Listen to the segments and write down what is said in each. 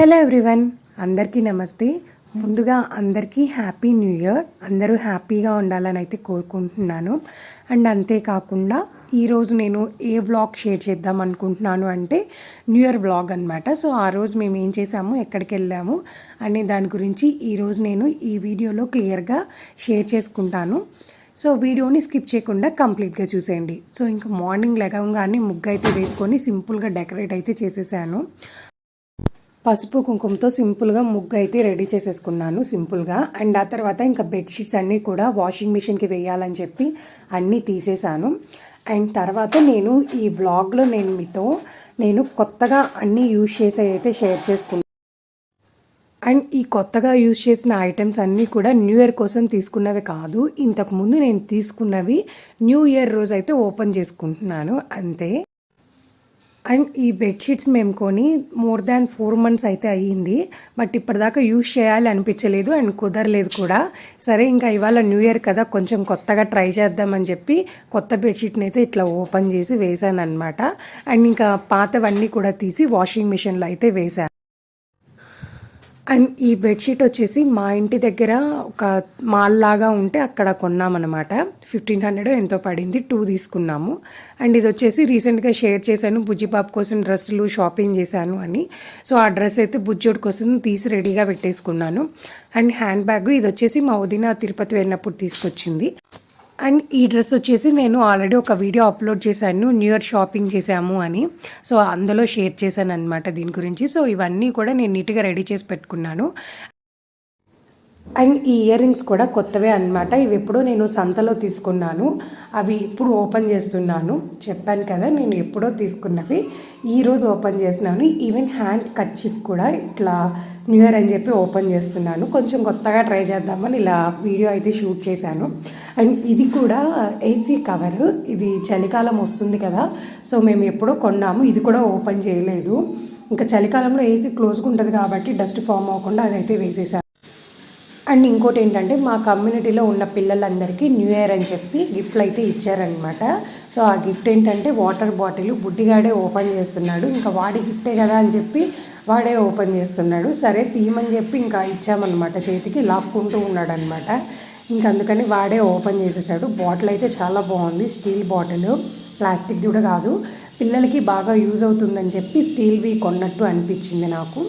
Hello everyone అందరికీ నమస్తే. ముందుగా అందరికీ హ్యాపీ న్యూ ఇయర్. అందరూ హ్యాపీగా ఉండాలని అయితే కోరుకుంటున్నాను. అండ్ అంతేకాకుండా ఈరోజు నేను ఏ బ్లాగ్ షేర్ చేద్దాం అనుకుంటున్నాను అంటే న్యూ ఇయర్ బ్లాగ్ అనమాట సో ఆ రోజు మేము ఏం చేసాము ఎక్కడికి వెళ్ళాము అనే దాని గురించి ఈరోజు నేను ఈ వీడియోలో క్లియర్గా షేర్ చేసుకుంటాను. సో వీడియోని స్కిప్ చేయకుండా కంప్లీట్గా చూసేయండి. సో ఇంకా మార్నింగ్ లెగంగానే ముగ్గు అయితే వేసుకొని సింపుల్గా డెకరేట్ అయితే చేసేసాను. పసుపు కుంకుమతో సింపుల్గా ముగ్గు అయితే రెడీ చేసేసుకున్నాను సింపుల్గా. అండ్ ఆ తర్వాత ఇంకా బెడ్షీట్స్ అన్నీ కూడా వాషింగ్ మిషన్కి వేయాలని చెప్పి అన్నీ తీసేసాను. అండ్ తర్వాత నేను ఈ బ్లాగ్లో నేను మీతో నేను కొత్తగా అన్నీ యూజ్ చేసే అయితే షేర్ చేసుకున్నాను అండ్ ఈ కొత్తగా యూజ్ చేసిన ఐటమ్స్ అన్నీ కూడా న్యూ ఇయర్ కోసం తీసుకున్నవి కాదు ఇంతకుముందు నేను తీసుకున్నవి న్యూ ఇయర్ రోజు అయితే ఓపెన్ చేసుకుంటున్నాను అంతే. అండ్ ఈ బెడ్షీట్స్ మేము కొని మోర్ దాన్ ఫోర్ మంత్స్ అయితే అయ్యింది. బట్ ఇప్పటిదాకా యూజ్ చేయాలి అనిపించలేదు అండ్ కుదరలేదు కూడా. సరే ఇంకా ఇవాళ న్యూ ఇయర్ కదా కొంచెం కొత్తగా ట్రై చేద్దామని చెప్పి కొత్త బెడ్షీట్ని అయితే ఇట్లా ఓపెన్ చేసి వేసాను అనమాట అండ్ ఇంకా పాతవన్నీ కూడా తీసి వాషింగ్ మిషన్లో అయితే వేసాను. అండ్ ఈ బెడ్షీట్ వచ్చేసి మా ఇంటి దగ్గర ఒక మాల్ లాగా ఉంటే అక్కడ కొన్నామన్నమాట. ఫిఫ్టీన్ హండ్రెడ్ ఎంతో పడింది. టూ తీసుకున్నాము. అండ్ ఇది వచ్చేసి రీసెంట్గా షేర్ చేశాను. బుజ్జిపాప్ కోసం డ్రెస్సులు షాపింగ్ చేశాను అని. సో ఆ డ్రెస్ అయితే బుజ్జోడి కోసం తీసి రెడీగా పెట్టేసుకున్నాను. అండ్ హ్యాండ్ బ్యాగ్ ఇది వచ్చేసి మా వదిన తిరుపతి వెళ్ళినప్పుడు తీసుకొచ్చింది. అండ్ ఈ డ్రెస్ వచ్చేసి నేను ఆల్రెడీ ఒక వీడియో అప్లోడ్ చేశాను. న్యూ ఇయర్ షాపింగ్ చేశాము అని. సో అందులో షేర్ చేశాను అనమాట దీని గురించి. సో ఇవన్నీ కూడా నేను నీట్గా రెడీ చేసి పెట్టుకున్నాను. అండ్ ఈ ఇయర్ రింగ్స్ కూడా కొత్తవే అనమాట ఇవి ఎప్పుడో నేను సంతలో తీసుకున్నాను. అవి ఇప్పుడు ఓపెన్ చేస్తున్నాను. చెప్పాను కదా నేను ఎప్పుడో తీసుకున్నవి. ఈరోజు ఓపెన్ చేసినాను ఈవెన్ హ్యాండ్ కచ్చిఫ్ కూడా ఇట్లా న్యూ ఇయర్ అని చెప్పి ఓపెన్ చేస్తున్నాను. కొంచెం కొత్తగా ట్రై చేద్దామని ఇలా వీడియో అయితే షూట్ చేశాను. అండ్ ఇది కూడా ఏసీ కవర్. ఇది చలికాలం వస్తుంది కదా. సో మేము ఎప్పుడో కొన్నాము. ఇది కూడా ఓపెన్ చేయలేదు. ఇంకా చలికాలంలో ఏసీ క్లోజ్గా ఉంటుంది కాబట్టి డస్ట్ ఫామ్ అవ్వకుండా అదైతే వేసేసాను అండ్ ఇంకోటి ఏంటంటే మా కమ్యూనిటీలో ఉన్న పిల్లలందరికీ న్యూ ఇయర్ అని చెప్పి గిఫ్ట్లు అయితే ఇచ్చారనమాట సో ఆ గిఫ్ట్ ఏంటంటే వాటర్ బాటిల్ బుడ్డిగాడే ఓపెన్ చేస్తున్నాడు. ఇంకా వాడి గిఫ్టే కదా అని చెప్పి వాడే ఓపెన్ చేస్తున్నాడు. సరే తీయమని చెప్పి ఇంకా ఇచ్చామన్నమాట. చేతికి లాక్కుంటూ ఉన్నాడు అనమాట ఇంకా అందుకని వాడే ఓపెన్ చేసేసాడు. బాటిల్ అయితే చాలా బాగుంది. Steel bottle. ప్లాస్టిక్ది కూడా కాదు. పిల్లలకి బాగా యూజ్ అవుతుందని చెప్పి స్టీల్వి కొన్నట్టు అనిపించింది నాకు.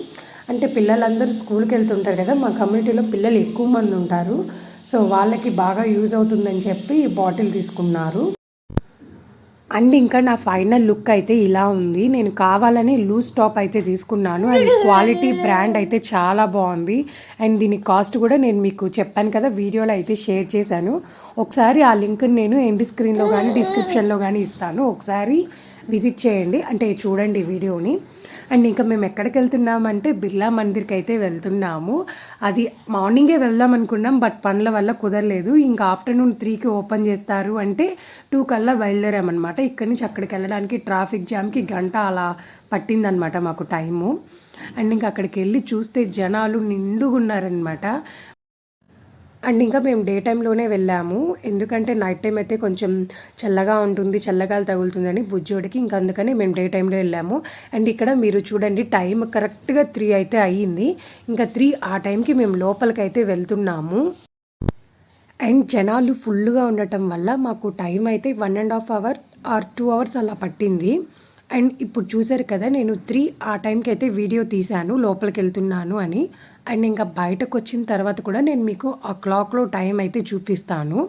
అంటే పిల్లలందరూ స్కూల్కి వెళ్తుంటారు కదా మా కమ్యూనిటీలో పిల్లలు ఎక్కువ మంది ఉంటారు. సో వాళ్ళకి బాగా యూజ్ అవుతుందని చెప్పి బాటిల్ తీసుకున్నారు. అండ్ ఇంకా నా ఫైనల్ లుక్ అయితే ఇలా ఉంది. నేను కావాలని లూజ్ టాప్ అయితే తీసుకున్నాను. అండ్ క్వాలిటీ బ్రాండ్ అయితే చాలా బాగుంది. అండ్ దీని కాస్ట్ కూడా నేను మీకు చెప్పాను కదా వీడియోలో అయితే షేర్ చేశాను. ఒకసారి ఆ లింక్ నేను ఎండి స్క్రీన్లో కానీ డిస్క్రిప్షన్లో కానీ ఇస్తాను. ఒకసారి విజిట్ చేయండి. అంటే చూడండి వీడియోని. అండ్ ఇంకా మేము ఎక్కడికి వెళ్తున్నామంటే బిర్లా మందిర్కి అయితే వెళ్తున్నాము. అది మార్నింగే వెళ్దాం అనుకున్నాం బట్ పనుల వల్ల కుదరలేదు. ఇంకా ఆఫ్టర్నూన్ త్రీకి ఓపెన్ చేస్తారు అంటే టూ కల్లా బయలుదేరామన్నమాట. ఇక్కడి నుంచి అక్కడికి వెళ్ళడానికి ట్రాఫిక్ జామ్కి గంట అలా పట్టిందనమాట మాకు టైము. అండ్ ఇంకా అక్కడికి వెళ్ళి చూస్తే జనాలు నిండుగా ఉన్నారనమాట అండ్ ఇంకా మేము డే టైంలోనే వెళ్ళాము. ఎందుకంటే నైట్ టైం అయితే కొంచెం చల్లగా ఉంటుంది చల్లగాలు తగులుతుందని బుజ్జోడికి ఇంకా అందుకని మేము డే టైంలో వెళ్ళాము. అండ్ ఇక్కడ మీరు చూడండి టైం కరెక్ట్గా త్రీ అయితే అయ్యింది. ఇంకా త్రీ ఆ టైంకి మేము లోపలికి అయితే వెళ్తున్నాము. అండ్ జనాలు ఫుల్గా ఉండటం వల్ల మాకు టైం అయితే one and half hour or two hours అలా పట్టింది. అండ్ ఇప్పుడు చూసారు కదా నేను త్రీ ఆ టైంకి అయితే వీడియో తీశాను లోపలికి వెళ్తున్నాను అని. అండ్ ఇంకా బయటకు వచ్చిన తర్వాత కూడా నేను మీకు ఆ క్లాక్లో టైం అయితే చూపిస్తాను.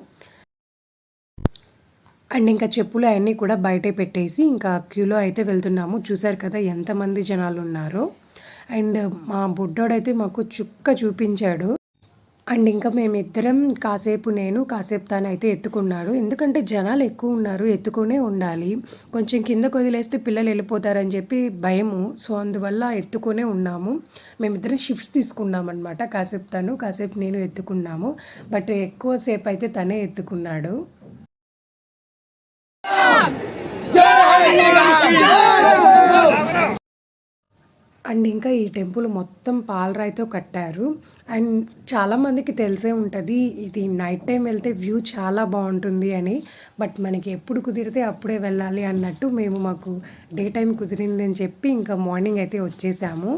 అండ్ ఇంకా చెప్పులు అవన్నీ కూడా బయటే పెట్టేసి ఇంకా క్యూలో అయితే వెళ్తున్నాము. చూశారు కదా ఎంతమంది జనాలు ఉన్నారో. అండ్ మా బుడ్డోడైతే మాకు చుక్క చూపించాడు. అండ్ ఇంకా మేమిద్దరం కాసేపు నేను కాసేపు తాను అయితే ఎత్తుకున్నాడు. ఎందుకంటే జనాలు ఎక్కువ ఉన్నారు ఎత్తుకునే ఉండాలి. కొంచెం కిందకు వదిలేస్తే పిల్లలు వెళ్ళిపోతారని చెప్పి భయము. సో అందువల్ల ఎత్తుకునే ఉన్నాము. మేమిద్దరం షిఫ్ట్స్ తీసుకున్నాం అనమాట కాసేపు తను కాసేపు నేను ఎత్తుకున్నాము. బట్ ఎక్కువసేపు అయితే తనే ఎత్తుకున్నాడు. అండ్ ఇంకా ఈ టెంపుల్ మొత్తం పాలరాయితో కట్టారు. అండ్ చాలామందికి తెలిసే ఉంటుంది ఇది నైట్ టైం వెళ్తే వ్యూ చాలా బాగుంటుంది అని. బట్ మనకి ఎప్పుడు కుదిరితే అప్పుడే వెళ్ళాలి అన్నట్టు మేము మాకు డే టైం కుదిరిందని చెప్పి ఇంకా మార్నింగ్ అయితే వచ్చేసాము.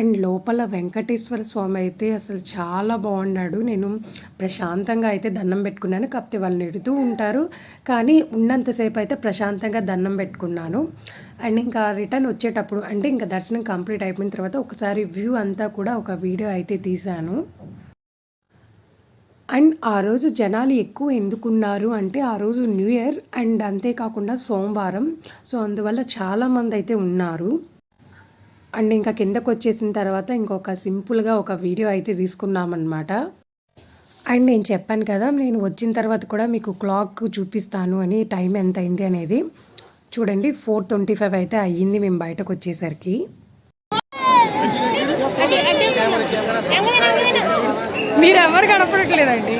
అండ్ లోపల వెంకటేశ్వర స్వామి అయితే అసలు చాలా బాగున్నాడు. నేను ప్రశాంతంగా అయితే దండం పెట్టుకున్నాను. కాకపోతే వాళ్ళు నెడుతూ ఉంటారు. కానీ ఉన్నంతసేపు అయితే ప్రశాంతంగా దండం పెట్టుకున్నాను. అండ్ ఇంకా రిటర్న్ వచ్చేటప్పుడు అంటే ఇంకా దర్శనం కంప్లీట్ అయిపోయిన తర్వాత ఒకసారి వ్యూ అంతా కూడా ఒక వీడియో అయితే తీశాను. అండ్ ఆ రోజు జనాలు ఎక్కువ ఎందుకున్నారు అంటే ఆ రోజు న్యూ ఇయర్ అండ్ అంతేకాకుండా సోమవారం. సో అందువల్ల చాలామంది అయితే ఉన్నారు. అండ్ ఇంకా కిందకు వచ్చేసిన తర్వాత ఇంకొక సింపుల్గా ఒక వీడియో అయితే తీసుకున్నామన్నమాట. అండ్ నేను చెప్పాను కదా నేను వచ్చిన తర్వాత కూడా మీకు క్లాక్ చూపిస్తాను అని టైం ఎంత అయింది అనేది. చూడండి ఫోర్ ట్వంటీ ఫైవ్ అయితే అయ్యింది మేము బయటకు వచ్చేసరికి. మీరు ఎవరు కనపడట్లేదండి?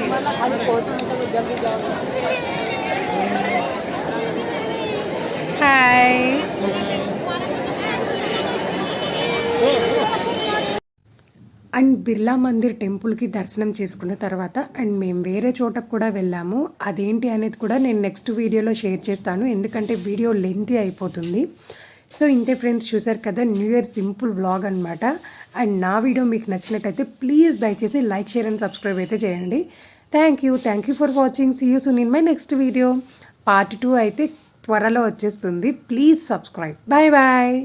హాయ్. అండ్ బిర్లా మందిర్ టెంపుల్కి దర్శనం చేసుకున్న తర్వాత అండ్ మేము వేరే చోటకు కూడా వెళ్ళాము. అదేంటి అనేది కూడా నేను నెక్స్ట్ వీడియోలో షేర్ చేస్తాను. ఎందుకంటే వీడియో లెంతీ అయిపోతుంది. సో ఇంతే ఫ్రెండ్స్ చూసారు కదా న్యూ ఇయర్ సింపుల్ వ్లాగ్ అనమాట అండ్ నా వీడియో మీకు నచ్చినట్టయితే ప్లీజ్ దయచేసి లైక్ షేర్ అండ్ సబ్స్క్రైబ్ అయితే చేయండి. Thank you thank you for watching see you soon in my next video part two అయితే త్వరలో వచ్చేస్తుంది. Please subscribe bye bye